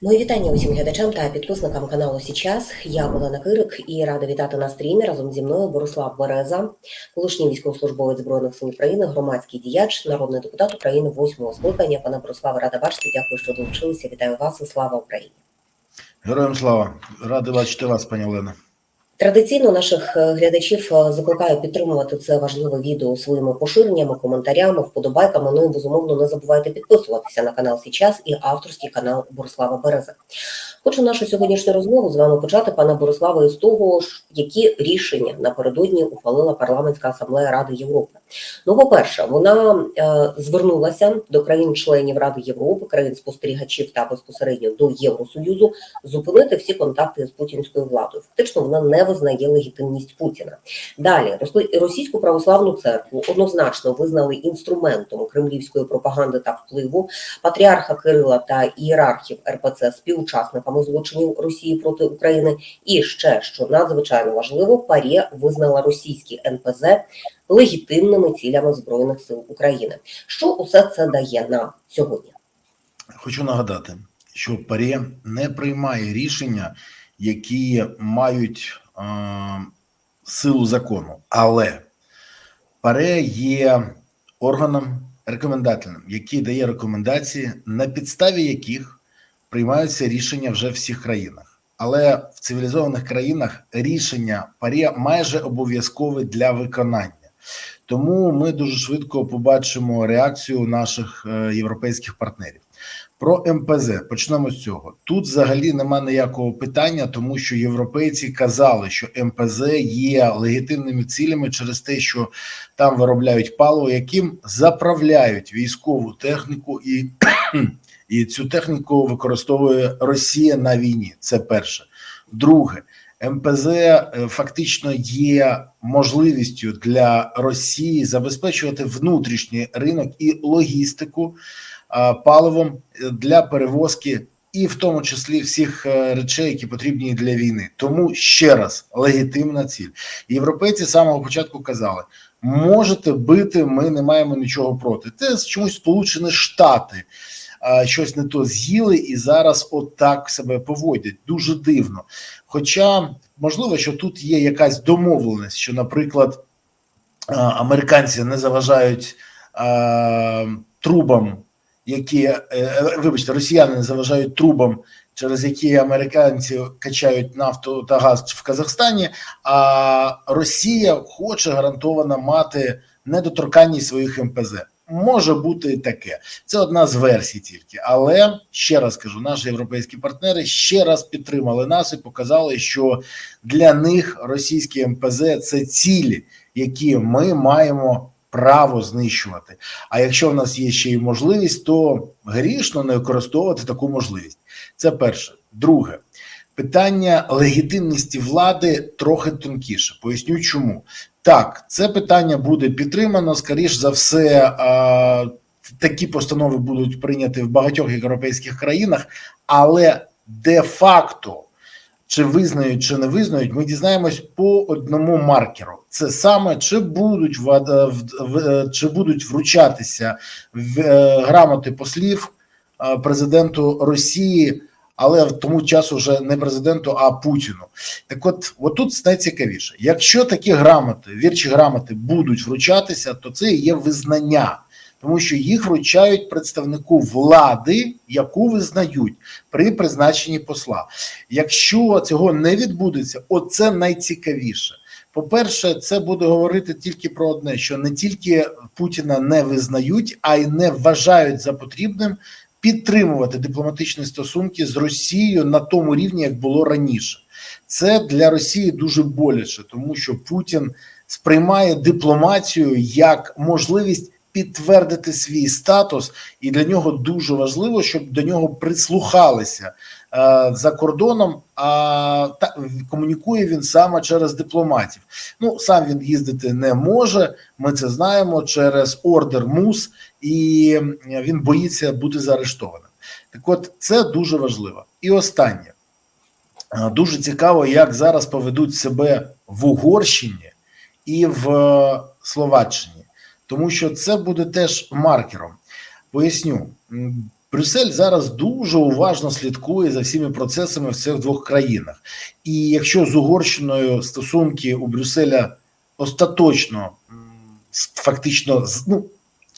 Мої вітання усім глядачам та підписникам каналу Січас. Я Олена Кирик і рада вітати на стрімі разом зі мною Борислав Береза, колишній військовослужбовець збройних сил України, громадський діяч, народний депутат України восьмого скликання. Пане Бориславе, рада бачити. Дякую, що долучилися. Вітаю вас і слава Україні. Героям слава, радий бачити вас, пані Олена. Традиційно наших е, глядачів е, закликаю підтримувати це важливе відео своїми поширеннями, коментарями, вподобайками. Ну і безумовно не забувайте підписуватися на канал Січас і авторський канал Борислава Береза. Хочу нашу сьогоднішню розмову з вами почати, пане Бориславе, із того, які рішення напередодні ухвалила парламентська асамблея Ради Європи. Ну, по-перше, вона е, звернулася до країн-членів Ради Європи, країн-спостерігачів та безпосередньо до Євросоюзу зупинити всі контакти з путінською владою. Фактично, вона не визнає легітимність Путіна. Далі російську православну церкву однозначно визнали інструментом кремлівської пропаганди та впливу. Патріарха Кирила та ієрархів РПЦ співучасниками злочинів Росії проти України. І ще що надзвичайно важливо, ПАРЄ визнала російські НПЗ легітимними цілями збройних сил України. Що усе це дає нам сьогодні? Хочу нагадати, що ПАРЄ не приймає рішення, які мають силу закону, але ПАРЕ є органом рекомендательним, який дає рекомендації, на підставі яких приймаються рішення вже в всіх країнах. Але в цивілізованих країнах рішення ПАРЄ майже обов'язкове для виконання. Тому ми дуже швидко побачимо реакцію наших е, європейських партнерів. Про МПЗ почнемо з цього. Тут взагалі нема ніякого питання, тому що європейці казали, що МПЗ є легітимними цілями через те, що там виробляють паливо, яким заправляють військову техніку, і, і цю техніку використовує Росія на війні. Це перше. Друге, МПЗ е, фактично є можливістю для Росії забезпечувати внутрішній ринок і логістику паливом для перевозки, і в тому числі всіх е, речей, які потрібні для війни. Тому ще раз легітимна ціль. Європейці з самого початку казали: можете бити, ми не маємо нічого проти. Це чомусь Сполучені Штати. Щось не то з'їли і зараз отак себе поводять дуже дивно. Хоча можливо, що тут є якась домовленість, що, наприклад, американці не заважають а, трубам, які е, е, вибачте, росіяни заважають трубам, через які американці качають нафту та газ в Казахстані. А Росія хоче гарантовано мати недоторканність своїх МПЗ. Може бути таке. Це одна з версій тільки. Але ще раз кажу, наші європейські партнери ще раз підтримали нас і показали, що для них російські МПЗ це цілі, які ми маємо право знищувати. А якщо в нас є ще й можливість, то грішно не використовувати таку можливість. Це перше. Друге. Питання легітимності влади трохи тонкіше. Поясню, чому так це питання буде підтримано. Скоріш за все, а, такі постанови будуть прийняті в багатьох європейських країнах, але де-факто, чи визнають, чи не визнають, ми дізнаємось по одному маркеру. Це саме чи будуть в- в- чи будуть вручатися в, е, грамоти послів е, президенту Росії, але в тому часу вже не президенту, а Путіну. Так, от, отут найцікавіше. Якщо такі грамоти, вірчі грамоти будуть вручатися, то це є визнання, тому що їх вручають представнику влади, яку визнають при призначенні посла. Якщо цього не відбудеться, оце найцікавіше. По-перше, це буде говорити тільки про одне: що не тільки Путіна не визнають, а й не вважають за потрібним підтримувати дипломатичні стосунки з Росією на тому рівні, як було раніше. Це для Росії дуже боляче, тому що Путін сприймає дипломатію як можливість підтвердити свій статус, і для нього дуже важливо, щоб до нього прислухалися е, за кордоном. А та комунікує він саме через дипломатів. Ну сам він їздити не може. Ми це знаємо через ордер МУС, і він боїться бути заарештованим. Так, от це дуже важливо. І останнє Е, дуже цікаво, як зараз поведуть себе в Угорщині і в е, Словаччині, тому що це буде теж маркером. Поясню, Брюссель зараз дуже уважно слідкує за всіми процесами в цих двох країнах. І якщо з Угорщиною стосунки у Брюсселя остаточно фактично, ну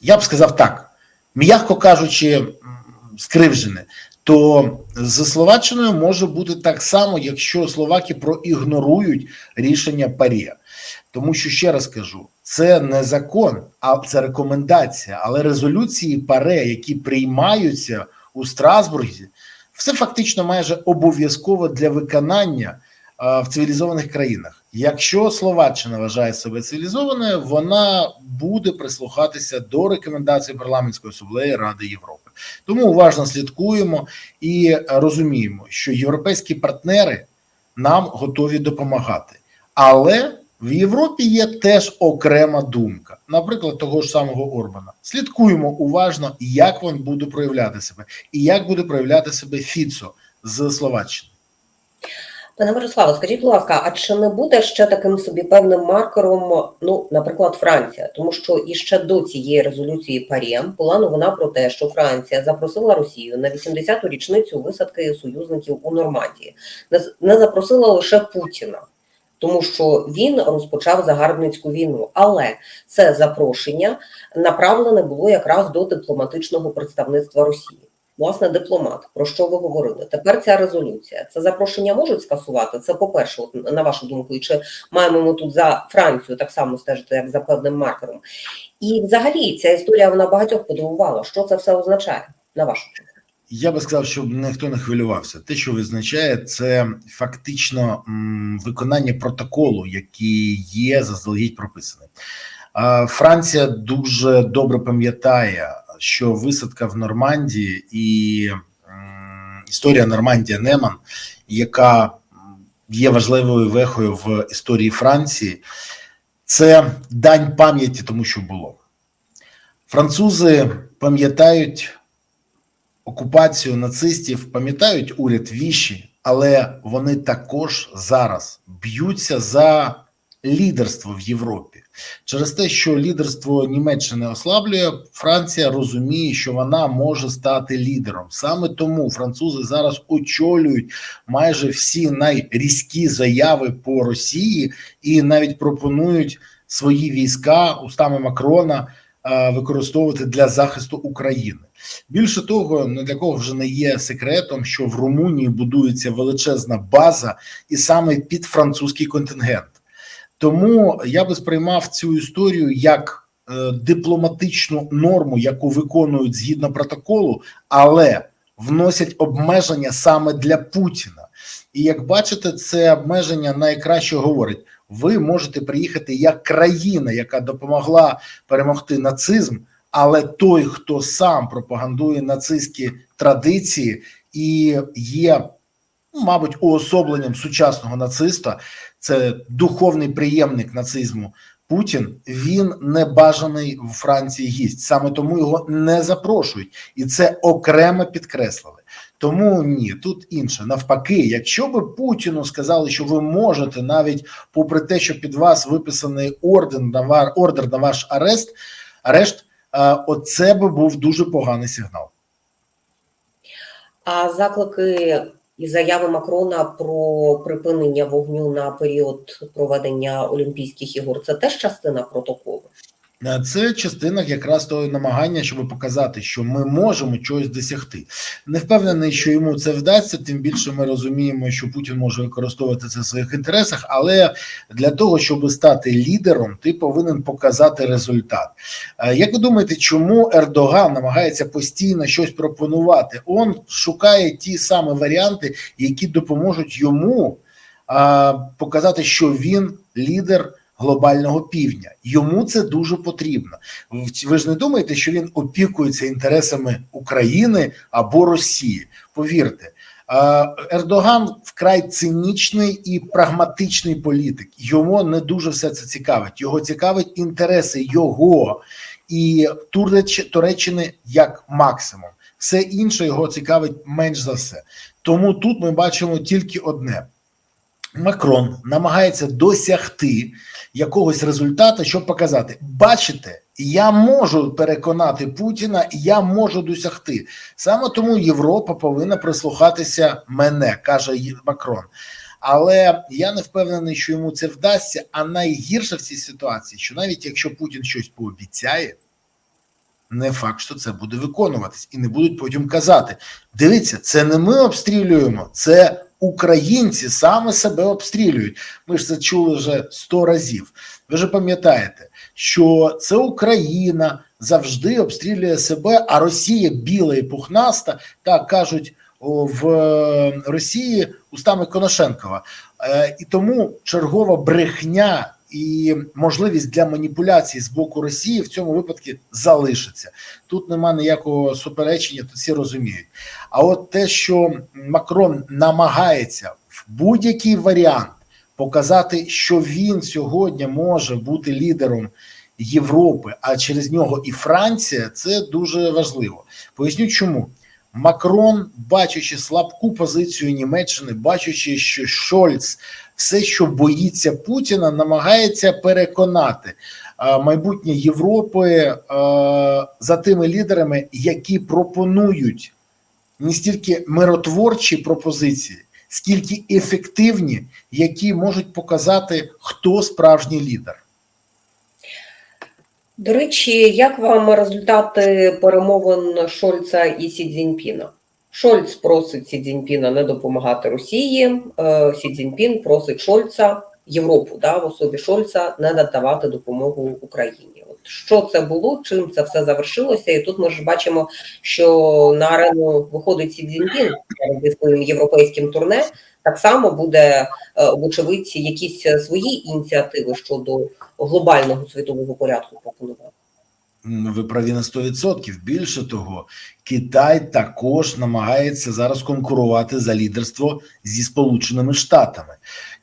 я б сказав так, м'яко кажучи, м, скривджене, то з Словаччиною може бути так само, якщо словаки проігнорують рішення ПАРЄ. Тому що ще раз кажу, це не закон, а це рекомендація. Але резолюції ПАРЕ, які приймаються у Страсбурзі, все фактично майже обов'язково для виконання в цивілізованих країнах. Якщо Словаччина вважає себе цивілізованою, вона буде прислухатися до рекомендацій парламентської асамблеї Ради Європи. Тому уважно слідкуємо і розуміємо, що європейські партнери нам готові допомагати, але в Європі є теж окрема думка, наприклад, того ж самого Орбана. Слідкуємо уважно, як він буде проявляти себе, і як буде проявляти себе Фіцо з Словаччини. Пане Мирославе, скажіть, будь ласка, а чи не буде ще таким собі певним маркером, ну, наприклад, Франція? Тому що іще до цієї резолюції ПАРЄ була новина про те, що Франція запросила Росію на 80-ту річницю висадки союзників у Нормандії. Не запросила лише Путіна, тому що він розпочав загарбницьку війну. Але це запрошення направлене було якраз до дипломатичного представництва Росії. Власне, дипломат, про що ви говорили? Тепер ця резолюція. Це запрошення можуть скасувати. Це по-перше, от, на вашу думку, і чи маємо ми тут за Францію так само стежити, як за певним маркером? І взагалі ця історія вона багатьох подивувала. Що це все означає на вашу думку? Я би сказав, щоб ніхто не хвилювався. Те, що визначає, це фактично виконання протоколу, який є заздалегідь прописаний. Франція дуже добре пам'ятає, що висадка в Нормандії і історія Нормандія Неман, яка є важливою вехою в історії Франції, це дань пам'яті тому, що було. Французи пам'ятають окупацію нацистів, пам'ятають уряд віші, але вони також зараз б'ються за лідерство в Європі. Через те, що лідерство Німеччини ослаблює, Франція розуміє, що вона може стати лідером. Саме тому французи зараз очолюють майже всі найрізкі заяви по Росії і навіть пропонують свої війська устами Макрона е, використовувати для захисту України. Більше того, не для кого вже не є секретом, що в Румунії будується величезна база, і саме під французький контингент. Тому я би сприймав цю історію як е, дипломатичну норму, яку виконують згідно протоколу, але вносять обмеження саме для Путіна. І як бачите, це обмеження найкраще говорить: ви можете приїхати як країна, яка допомогла перемогти нацизм, але той, хто сам пропагандує нацистські традиції і є, ну, мабуть, уособленням сучасного нациста, це духовний приємник нацизму Путін. Він не бажаний в Франції гість. Саме тому його не запрошують, і це окремо підкреслили. Тому ні, тут інше. Навпаки, якщо би Путіну сказали, що ви можете, навіть попри те, що під вас виписаний ордер на ва- ордер на ваш арест, арешт, оце би був дуже поганий сигнал. А заклики і заяви Макрона про припинення вогню на період проведення Олімпійських ігор це теж частина протоколу. Е, Це частина якраз того намагання, щоб показати, що ми можемо чогось досягти. Не впевнений, що йому це вдасться. Тим більше ми розуміємо, що Путін може використовувати це в своїх інтересах. Але для того, щоб стати лідером, ти повинен показати результат. Е, Як ви думаєте, чому Ердоган намагається постійно щось пропонувати? Он шукає ті самі варіанти, які допоможуть йому показати, що він лідер глобального півдня. Йому це дуже потрібно. Ви ж не думаєте, що він опікується інтересами України або Росії? Повірте, Ердоган вкрай цинічний і прагматичний політик. Йому не дуже все це цікавить. Його цікавить інтереси його і Туреч- Туреччини як максимум. Все інше його цікавить менш за все. Тому тут ми бачимо тільки одне: Макрон намагається досягти якогось результату, щоб показати: бачите, я можу переконати Путіна, я можу досягти. Саме тому Європа повинна прислухатися мене, каже Макрон. Але я не впевнений, що йому це вдасться. А найгірше в цій ситуації, що навіть якщо Путін щось пообіцяє, не факт, що це буде виконуватись, і не будуть потім казати: дивіться, це не ми обстрілюємо, це українці саме себе обстрілюють. Ми ж це чули вже сто разів. Ви ж пам'ятаєте, що це Україна завжди обстрілює себе, а Росія біла і пухнаста, так кажуть в е, Росії устами Коношенкова. Е, І тому чергова брехня і можливість для маніпуляцій з боку Росії в цьому випадку залишиться. Тут нема ніякого суперечення, тут всі розуміють. А от те, що Макрон намагається в будь-який варіант показати, що він сьогодні може бути лідером Європи, а через нього і Франція, це дуже важливо. Поясню, чому. Макрон, бачачи слабку позицію Німеччини, бачачи, що Шольц все, що боїться Путіна, намагається переконати майбутнє Європи за тими лідерами, які пропонують не стільки миротворчі пропозиції, скільки ефективні, які можуть показати, хто справжній лідер. До речі, як вам результати перемовин Шольца і Сі Цзіньпіна? Шольц просить Сі Цзіньпіна не допомагати Росії. е, Сі Цзіньпін просить Шольца, Європу, да, в особі Шольца, не надавати допомогу Україні. От що це було, чим це все завершилося? І тут ми ж бачимо, що на арену виходить Сі Цзіньпін зі своїм європейським турне. Так само буде, е, вочевидь, якісь свої ініціативи щодо глобального світового порядку пропонувати. Ви праві на 100%. Більше того, Китай також намагається зараз конкурувати за лідерство зі Сполученими Штатами.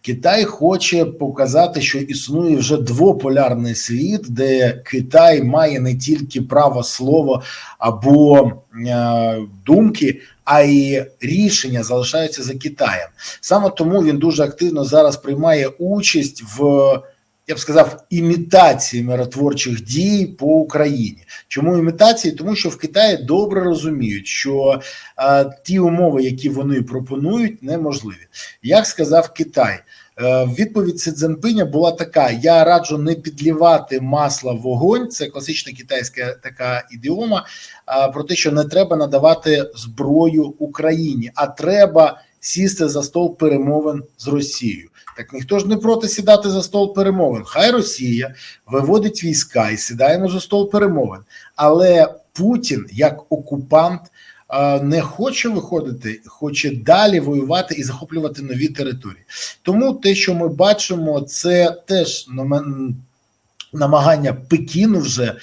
Китай хоче показати, що існує вже двополярний світ, де Китай має не тільки право слова або е, думки, а й рішення залишаються за Китаєм. Саме тому він дуже активно зараз приймає участь в я б сказав, імітації миротворчих дій по Україні. Чому імітації? Тому що в Китаї добре розуміють, що е, ті умови, які вони пропонують, неможливі. Як сказав Китай, е, відповідь Си Цзіньпиня була така: я раджу не підлівати масла в вогонь. Це класична китайська така ідіома. е, про те, що не треба надавати зброю Україні, а треба сісти за стол перемовин з Росією. Так ніхто ж не проти сідати за стол перемовин. Хай Росія виводить війська і сідаємо за стол перемовин. Але Путін, як окупант, не хоче виходити, хоче далі воювати і захоплювати нові території. Тому те, що ми бачимо, це теж намагання Пекіну вже.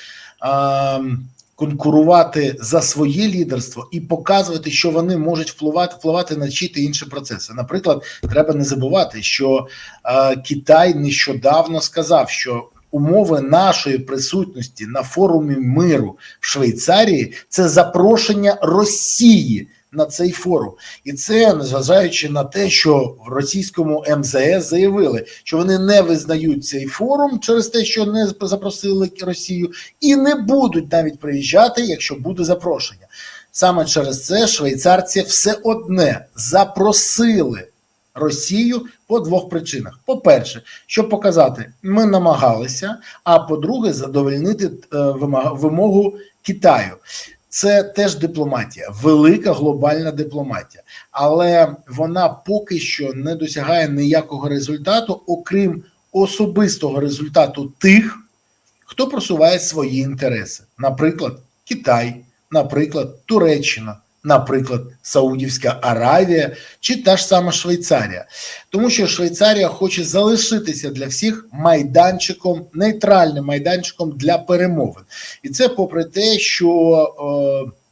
Конкурувати за своє лідерство і показувати, що вони можуть впливати впливати на чи інші процеси. Наприклад, треба не забувати, що е, Китай нещодавно сказав, що умови нашої присутності на форумі миру в Швейцарії це запрошення Росії на цей форум, і це незважаючи на те, що в російському МЗС заявили, що вони не визнають цей форум через те, що не запросили Росію, і не будуть навіть приїжджати, якщо буде запрошення. Саме через це швейцарці все одне запросили Росію по двох причинах: по-перше, щоб показати, ми намагалися. А по-друге, задовольнити е, вимогу Китаю. Це теж дипломатія, велика глобальна дипломатія, але вона поки що не досягає ніякого результату, окрім особистого результату тих, хто просуває свої інтереси, наприклад, Китай, наприклад, Туреччина, наприклад, Саудівська Аравія чи та ж сама Швейцарія, тому що Швейцарія хоче залишитися для всіх майданчиком, нейтральним майданчиком для перемовин, і це попри те, що. Е,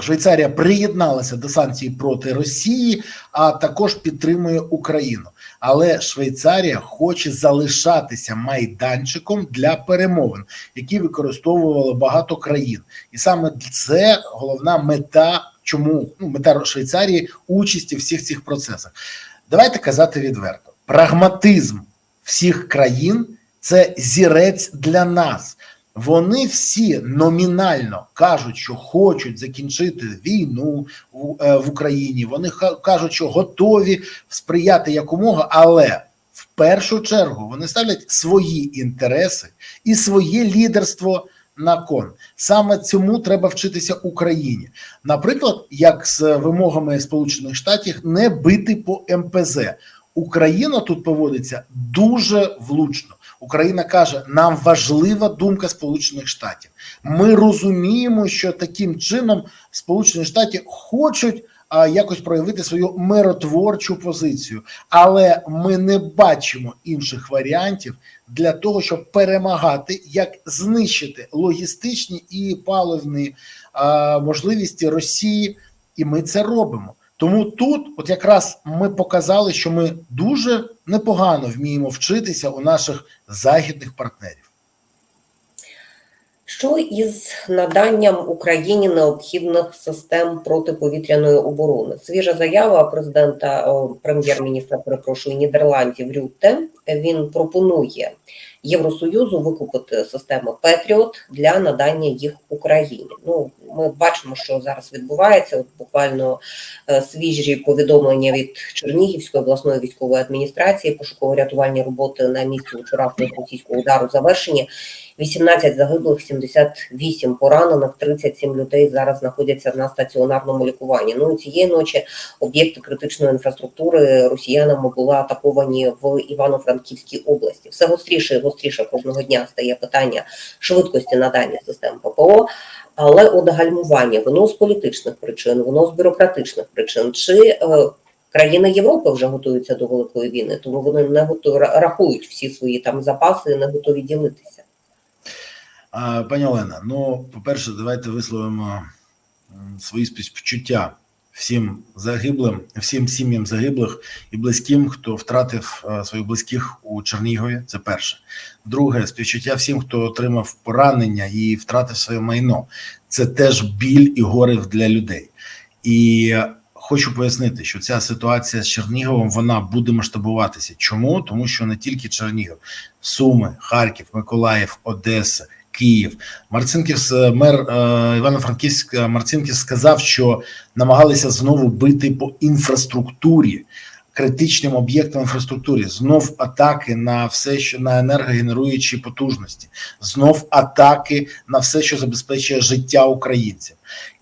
Швейцарія приєдналася до санкцій проти Росії, а також підтримує Україну. Але Швейцарія хоче залишатися майданчиком для перемовин, які використовували багато країн, і саме це головна мета, чому ну мета Швейцарії участі в всіх цих процесах. давайте казати відверто: прагматизм всіх країн це зірець для нас. Вони всі номінально кажуть, що хочуть закінчити війну в, е, в Україні. Вони кажуть, що готові сприяти якомога, але в першу чергу вони ставлять свої інтереси і своє лідерство на кон. Саме цьому треба вчитися Україні. Наприклад, як з вимогами Сполучених Штатів не бити по МПЗ. Україна тут поводиться дуже влучно. Україна каже: нам важлива думка Сполучених Штатів. Ми розуміємо, що таким чином Сполучені Штати хочуть а, якось проявити свою миротворчу позицію, але ми не бачимо інших варіантів для того, щоб перемагати, як знищити логістичні і паливні а, можливості Росії, і ми це робимо. Тому тут, от якраз ми показали, що ми дуже непогано вміємо вчитися у наших західних партнерів. Що із наданням Україні необхідних систем протиповітряної оборони? Свіжа заява президента прем'єр-міністра, перепрошую, Нідерландів Рютте. Він пропонує Євросоюзу викупити системи Петріот для надання їх Україні. Ну ми бачимо, що зараз відбувається. От буквально е, свіжі повідомлення від Чернігівської обласної військової адміністрації, пошуково-рятувальні роботи на місці вчорашнього російського удару завершені. 18 загиблих, 78 поранених, 37 людей зараз знаходяться на стаціонарному лікуванні. Ну і цієї ночі об'єкти критичної інфраструктури росіянами були атаковані в Івано-Франківській області. Все гостріше і гостріше кожного дня стає питання швидкості надання систем ППО. Але от гальмування воно з політичних причин, воно з бюрократичних причин. Чи е, країни Європи вже готуються до великої війни, тому вони не готові рахують всі свої там запаси, не готові ділитися. Пані Олена, ну, по-перше, давайте висловимо свої співчуття всім загиблим, всім сім'ям загиблих і близьким, хто втратив е, своїх близьких у Чернігові. Це перше. Друге, співчуття всім, хто отримав поранення і втратив своє майно. Це теж біль і горе для людей. І хочу пояснити, що ця ситуація з Черніговом вона буде масштабуватися. Чому? Тому що не тільки Чернігів, Суми, Харків, Миколаїв, Одеса. Київ Марцинків мер е, Івано-Франківськ Марцинків сказав, що намагалися знову бити по інфраструктурі, критичним об'єктам інфраструктурі. Знов атаки на все, що на енергогенеруючі потужності, знов атаки на все, що забезпечує життя українців.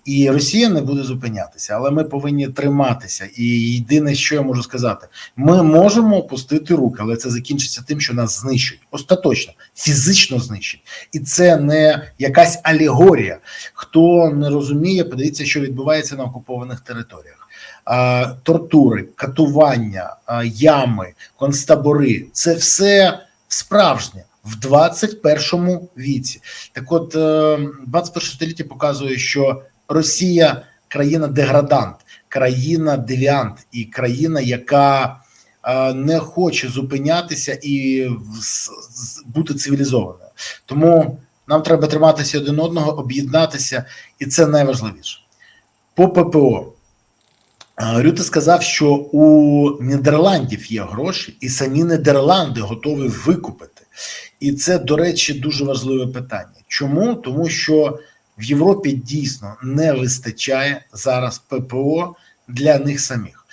І Росія не буде зупинятися, але ми повинні триматися. І єдине, що я можу сказати, ми можемо опустити руки, але це закінчиться тим, що нас знищують остаточно, фізично знищать, і це не якась алегорія. Хто не розуміє, подивіться, що відбувається на окупованих територіях. Тортури, катування, ями, концтабори це все справжнє. В 21 віці, так от 21 століття показує, що Росія країна деградант, країна девіант і країна, яка е, не хоче зупинятися і бути цивілізованою. Тому нам треба триматися один одного, об'єднатися, і це найважливіше. По ППО. Рюте сказав, що у Нідерландів є гроші, і самі Нідерланди готові викупити. І це, до речі, дуже важливе питання. Чому? Тому що в Європі дійсно не вистачає зараз ППО для них самих.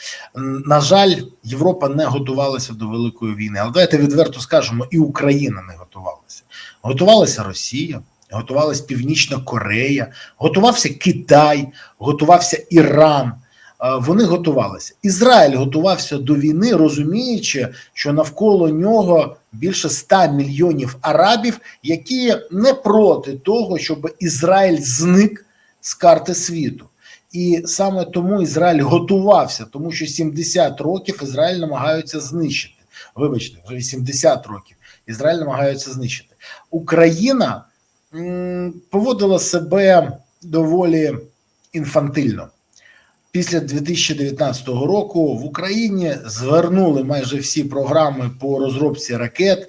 На жаль, Європа не готувалася до великої війни. Але давайте відверто скажемо, і Україна не готувалася. Готувалася Росія, готувалася Північна Корея, готувався Китай, готувався Іран. Вони готувалися. Ізраїль готувався до війни, розуміючи, що навколо нього більше 100 мільйонів арабів, які не проти того, щоб Ізраїль зник з карти світу. І саме тому Ізраїль готувався, тому що 70 років Ізраїль намагаються знищити. Вибачте, вже 80 років Ізраїль намагаються знищити. Україна м, поводила себе доволі інфантильно після 2019 року в Україні звернули майже всі програми по розробці ракет.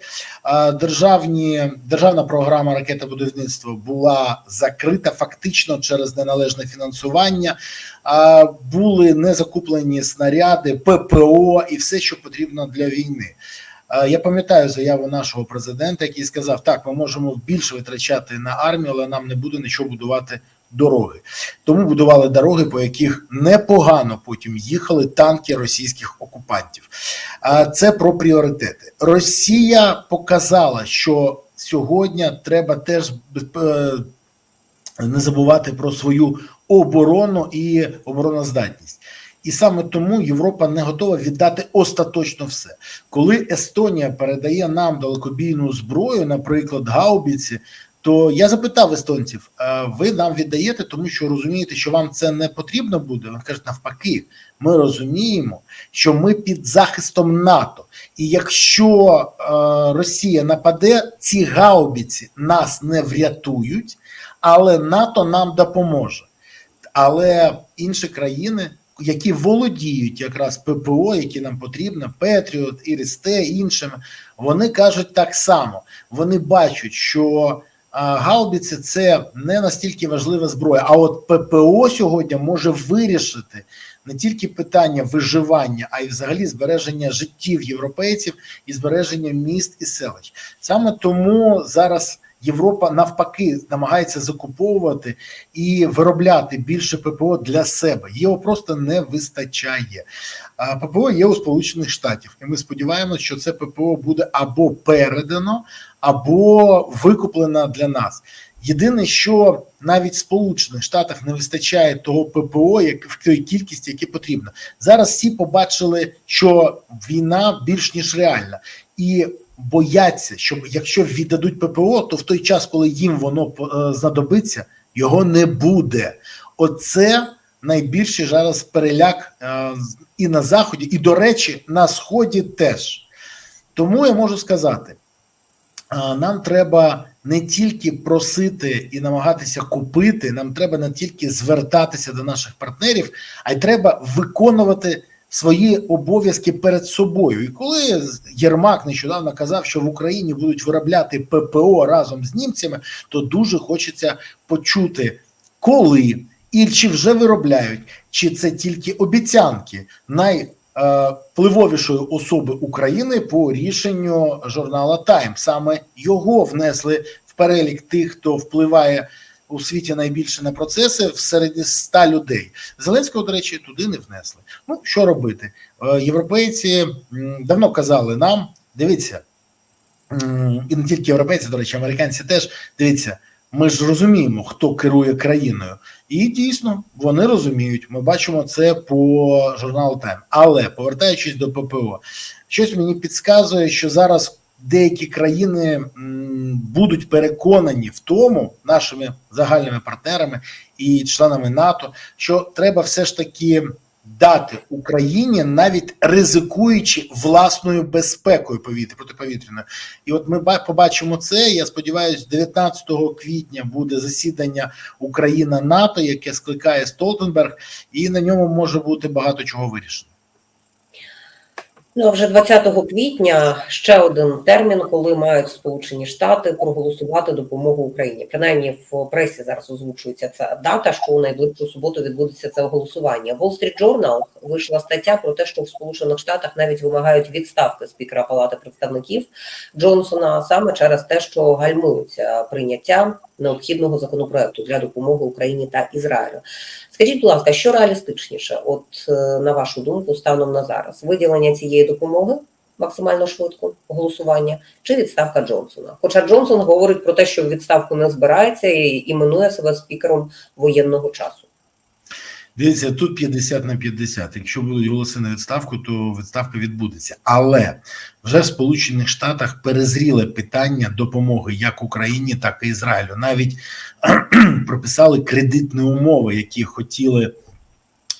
Державні державна програма ракетобудівництва була закрита фактично через неналежне фінансування. Були не закуплені снаряди, ППО і все, що потрібно для війни. Я пам'ятаю заяву нашого президента, який сказав: так, ми можемо більше витрачати на армію, але нам не буде нічого будувати дороги. Тому будували дороги, по яких непогано потім їхали танки російських окупантів. А це про пріоритети. Росія показала, що сьогодні треба теж е, не забувати про свою оборону і обороноздатність. І саме тому Європа не готова віддати остаточно все. Коли Естонія передає нам далекобійну зброю, наприклад, гаубіці, то я запитав естонців: ви нам віддаєте, тому що розумієте, що вам це не потрібно буде? Вони кажуть, навпаки, ми розуміємо, що ми під захистом НАТО, і якщо е, Росія нападе, ці гаубіці нас не врятують, але НАТО нам допоможе. Але інші країни, які володіють якраз ППО, які нам потрібно, Петріот, Ірісте, іншими, вони кажуть так само. Вони бачать, що а, гаубіці це не настільки важлива зброя. А от ППО сьогодні може вирішити не тільки питання виживання, а й взагалі збереження життів європейців і збереження міст і селищ. Саме тому зараз. Європа навпаки намагається закуповувати і виробляти більше ППО для себе. Його просто не вистачає. ППО є у Сполучених Штатів, і ми сподіваємося, що це ППО буде або передано, або викуплено для нас. Єдине, що навіть в Сполучених Штатах не вистачає того ППО, як в тій кількості, які потрібно. Зараз всі побачили, що війна більш ніж реальна, і бояться, що якщо віддадуть ППО, то в той час, коли їм воно е, знадобиться, його не буде. Оце найбільший зараз переляк е, і на заході, і до речі, на сході теж. Тому я можу сказати: е, нам треба не тільки просити і намагатися купити, нам треба не тільки звертатися до наших партнерів, а й треба виконувати свої обов'язки перед собою. І коли Єрмак нещодавно казав, що в Україні будуть виробляти ППО разом з німцями, то дуже хочеться почути, коли і чи вже виробляють, чи це тільки обіцянки найвпливовішої особи України по рішенню журнала Тайм. Саме його внесли в перелік тих, хто впливає у світі найбільше на процеси в серед 100 людей. Зеленського, до речі, туди не внесли. Ну що робити? Е, Європейці давно казали нам: дивіться, і не тільки європейці, до речі, американці теж дивіться. Ми ж розуміємо, хто керує країною, і дійсно вони розуміють. Ми бачимо це по журналу Тайм. Але повертаючись до ППО, щось мені підказує, що зараз деякі країни будуть переконані в тому, нашими загальними партнерами і членами НАТО, що треба все ж таки дати Україні, навіть ризикуючи власною безпекою повітря протиповітряною. І от ми ба- побачимо це. Я сподіваюся, 19 квітня буде засідання Україна НАТО, яке скликає Столтенберг, і на ньому може бути багато чого вирішено. Ну вже 20 квітня ще один термін, коли мають Сполучені Штати проголосувати допомогу Україні. Принаймні в пресі зараз озвучується ця дата, що у найближчу суботу відбудеться це голосування. Wall Street Journal вийшла стаття про те, що в Сполучених Штатах навіть вимагають відставки спікера Палати представників Джонсона саме через те, що гальмуються прийняття необхідного законопроекту для допомоги Україні та Ізраїлю. Скажіть, будь ласка, що реалістичніше, от е, на вашу думку, станом на зараз виділення цієї допомоги максимально швидко голосування чи відставка Джонсона? Хоча Джонсон говорить про те, що відставку не збирається і іменує себе спікером воєнного часу. Дивіться, тут 50 на 50. Якщо будуть голоси на відставку, то відставка відбудеться. Але вже в Сполучених Штатах перезріле питання допомоги як Україні, так і Ізраїлю. Навіть прописали кредитні умови, які хотіли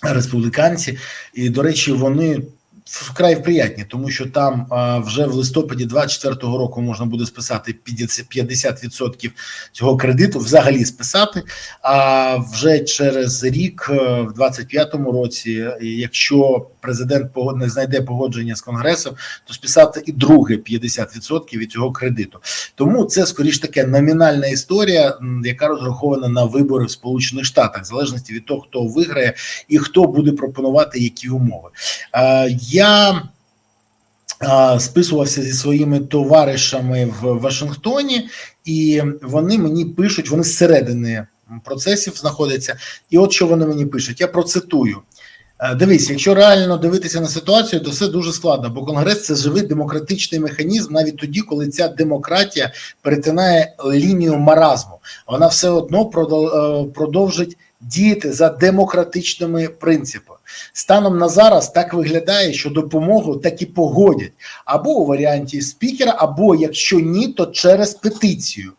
республіканці. І, до речі, вони вкрай приятні, тому що там вже в листопаді 24-го року можна буде списати 50 50% цього кредиту, взагалі списати. А вже через рік, е, в 25-му році, якщо президент не знайде погодження з конгресом, то списати і друге 50% від цього кредиту. Тому це скоріш таке номінальна історія, яка розрахована на вибори в Сполучених Штатах, в залежності від того, хто виграє і хто буде пропонувати які умови. Е, Я е, списувався зі своїми товаришами в Вашингтоні, і вони мені пишуть, вони зсередини процесів знаходяться. І от що вони мені пишуть: я процитую. Е, Дивись, якщо реально дивитися на ситуацію, то все дуже складно, бо конгрес це живий демократичний механізм, навіть тоді, коли ця демократія перетинає лінію маразму. Вона все одно е, продовжить діяти за демократичними принципами. Станом на зараз так виглядає, що допомогу таки погодять або у варіанті спікера, або якщо ні, то через петицію.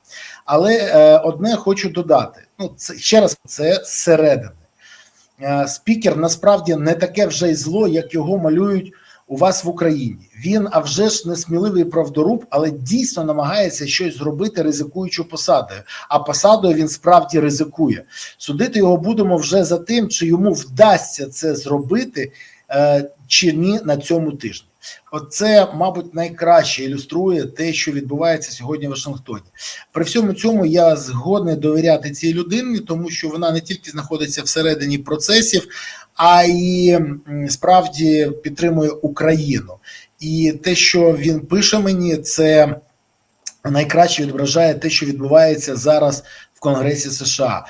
Але е, одне хочу додати: ну це ще раз, це зсередини. Е, спікер насправді не таке вже й зло, як його малюють у вас в Україні. Він, а вже ж не сміливий правдоруб, але дійсно намагається щось зробити, ризикуючи посадою. А посадою він справді ризикує. Судити його будемо вже за тим, чи йому вдасться це зробити, е, чи ні на цьому тижні. Оце, мабуть, найкраще ілюструє те, що відбувається сьогодні в Вашингтоні. При всьому цьому я згодний довіряти цій людині, тому що вона не тільки знаходиться всередині процесів, а й справді підтримує Україну. І те, що він пише мені, це найкраще відображає те, що відбувається зараз в Конгресі США.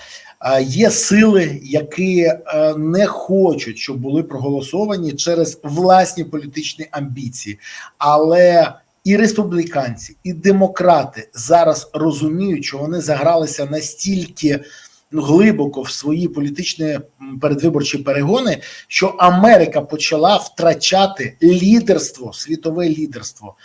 Є сили, які е, не хочуть, щоб були проголосовані через власні політичні амбіції, але і республіканці, і демократи зараз розуміють, що вони загралися настільки глибоко в свої політичні передвиборчі перегони, що Америка почала втрачати лідерство, світове лідерство.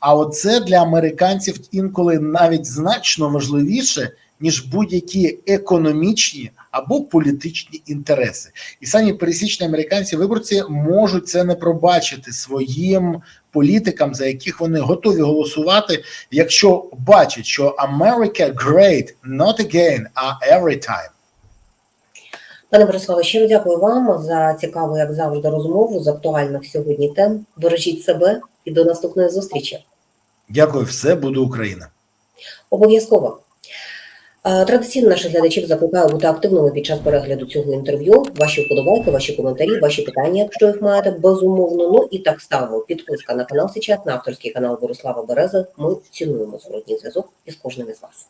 А оце для американців інколи навіть значно важливіше, ніж будь-які економічні або політичні інтереси. І самі пересічні американці виборці можуть це не пробачити своїм політикам, за яких вони готові голосувати, якщо бачать, що America great not again, а every time. Пане Бориславе, щиро дякую вам за цікаву, як завжди, розмову з актуальних сьогодні тем. Бережіть себе і до наступної зустрічі. Дякую, все буде Україна. Обов'язково. Традиційно наших глядачів закликаю бути активними під час перегляду цього інтерв'ю. Ваші вподобайки, ваші коментарі, ваші питання, якщо їх маєте, безумовно. Ну і так само підписка на канал Січат, на авторський канал Борислава Берези. Ми цінуємо зворотній зв'язок із кожним із вас.